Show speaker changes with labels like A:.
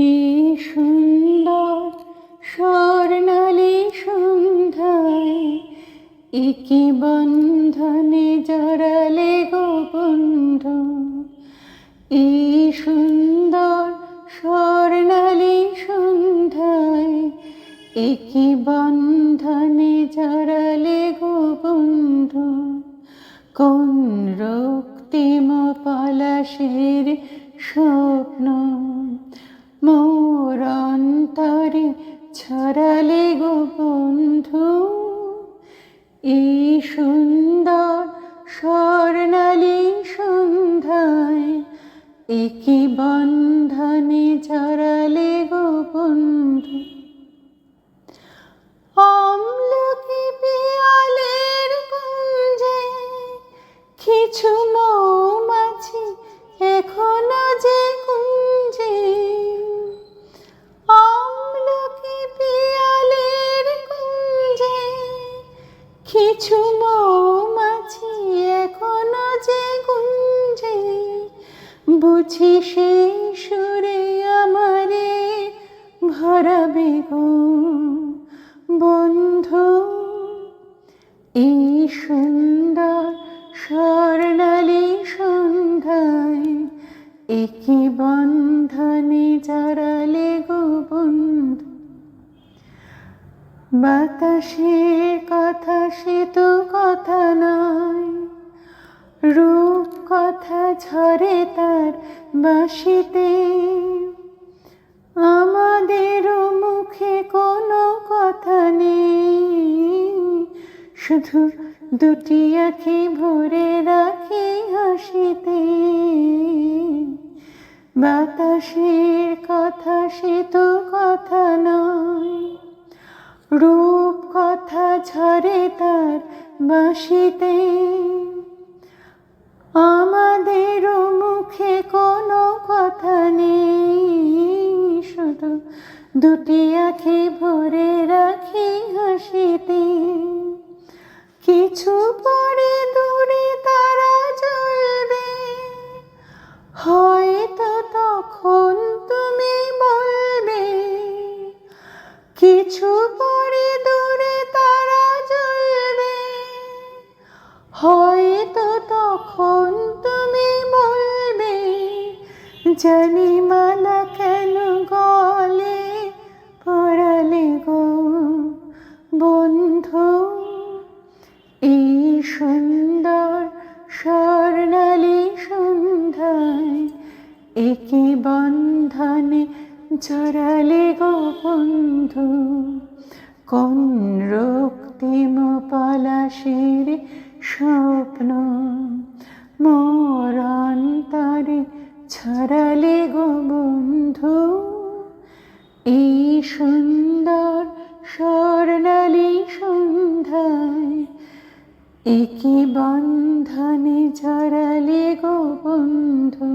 A: এই সুন্দর স্বর্ণালী সন্ধ্যায় একে বন্ধনে জড়ালে গো বন্ধু। এই সুন্দর স্বর্ণালী সন্ধ্যায় একে বন্ধনে জড়ালে গো বন্ধু। কোন রক্তিম পলাশের স্বপ্ন? মোর অন্তরে ছড়ালে গো বন্ধু এই সুন্দর স্বর্ণালী সন্ধ্যায় একই বন্ধনে জড়ালে গো কিছু মৌমাছি এখনও যে কুঞ্জে বুঝি সেই সুরে আমারে ভরাবে গো। বন্ধু, এই সুন্দর স্বর্ণালী সন্ধ্যায় একই বন্ধনে জড়ালে গো বন্ধু। বাতাসের কথা সে তো কথা নয়। রূপ কথা ঝরে তার বাসিতে আমাদেরও মুখে কোনো কথা নেই। শুধু দুটি আঁখি ভরে রাখি হাসিতে। বাতাসের কথা সে তো কথা নয়। রূপ কথা ঝরে তার বাসিতে আমাদের মুখে কোনো কথা নেই, শুধু দুটি আঁখি ভরে রাখি হাসিতে। কিছু জানি মালা কেন গলে পড়ালে গো বন্ধু। এই সুন্দর স্বর্ণালী সন্ধ্যায় একে বন্ধনে জড়ালে গো বন্ধু। কোন রক্তিম পলাশের স্বপ্ন এই সুন্দর স্বর্ণালী সন্ধ্যায় একে বন্ধনে জড়ালে গো বন্ধু।